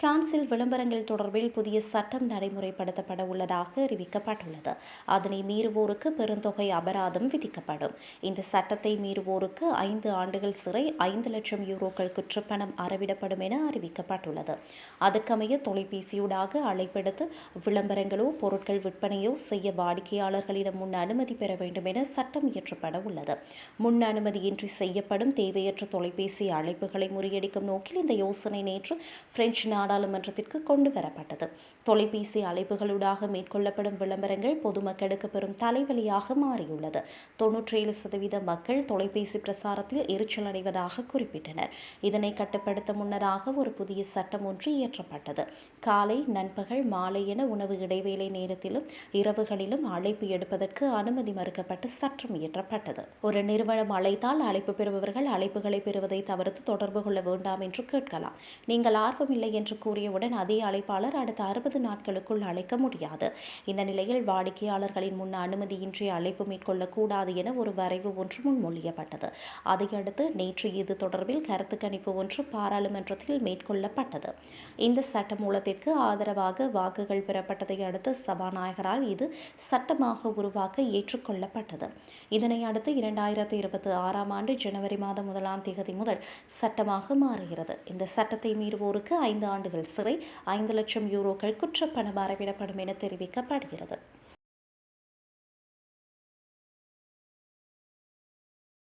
பிரான்சில் விளம்பரங்கள் தொடர்பில் புதிய சட்டம் நடைமுறைப்படுத்தப்பட உள்ளதாக அறிவிக்கப்பட்டுள்ளது. அதனை மீறுவோருக்கு பெருந்தொகை அபராதம் விதிக்கப்படும். இந்த சட்டத்தை மீறுவோருக்கு ஐந்து ஆண்டுகள் சிறை ஐந்து லட்சம் யூரோக்கள் குற்றப்பணம் அறவிடப்படும் என அறிவிக்கப்பட்டுள்ளது. அதற்கமைய தொலைபேசியூடாக அழைப்பெடுத்து விளம்பரங்களோ பொருட்கள் விற்பனையோ செய்ய வாடிக்கையாளர்களிடம் முன் அனுமதி பெற வேண்டும் என சட்டம் இயற்றப்பட உள்ளது. முன் அனுமதியின்றி செய்யப்படும் தேவையற்ற தொலைபேசி அழைப்புகளை முறியடிக்கும் நோக்கில் இந்த யோசனை நேற்று பிரெஞ்சு நாடாளுமன்றத்திற்கு கொண்டு வரப்பட்டது. தொலைபேசி அழைப்புகளூடாக மேற்கொள்ளப்படும் விளம்பரங்கள் பொதுமக்களுக்கு பெரும் தலைவலியாக மாறியுள்ளது. தொன்னூற்றி ஏழு சதவீத மக்கள் தொலைபேசி பிரசாரத்தில் எரிச்சல் அடைவதாக குறிப்பிட்டனர். இதனை கட்டுப்படுத்த முன்னராக ஒரு புதிய சட்டம் ஒன்று இயற்றப்பட்டது. காலை நண்பகல் மாலை என உணவு இடைவேளை நேரத்திலும் இரவுகளிலும் அழைப்பு எடுப்பதற்கு அனுமதி மறுக்கப்பட்டு சட்டம் இயற்றப்பட்டது. ஒரு நிறுவனம் அழைத்தால் அழைப்பு பெறுபவர்கள் அழைப்புகளை பெறுவதை தவிர்த்து தொடர்பு கொள்ள வேண்டாம் என்று கேட்கலாம். நீங்கள் ஆர்வமில்லை என்று கூறியவுடன் அதே அழைப்பாளர் அடுத்த அறுபது நாட்களுக்குள் அழைக்க முடியாது. இந்த நிலையில் வாடிக்கையாளர்களின் முன் அனுமதியின்றி அழைப்பு மேற்கொள்ளக்கூடாது என ஒரு வரைவு ஒன்று முன்மொழியப்பட்டது அதையடுத்து நேற்று இது தொடர்பில் கருத்து கணிப்பு ஒன்று பாராளுமன்றத்தில் மேற்கொள்ளப்பட்டது. இந்த சட்ட மூலத்திற்கு ஆதரவாக வாக்குகள் பெறப்பட்டதை அடுத்து சபாநாயகரால் இது சட்டமாக உருவாக்க ஏற்றுக்கொள்ளப்பட்டது. இதனை அடுத்து இரண்டாயிரத்தி இருபத்தி ஆறாம் ஆண்டு ஜனவரி மாதம் முதலாம் தேதி முதல் சட்டமாக மாறுகிறது. இந்த சட்டத்தை மீறுவோருக்கு ஐந்து ஆண்டு ஆண்டுகள் சிறை ஐந்து லட்சம் யூரோக்கள் குற்றப்பணம் அறவிடப்படும் என தெரிவிக்கப்படுகிறது.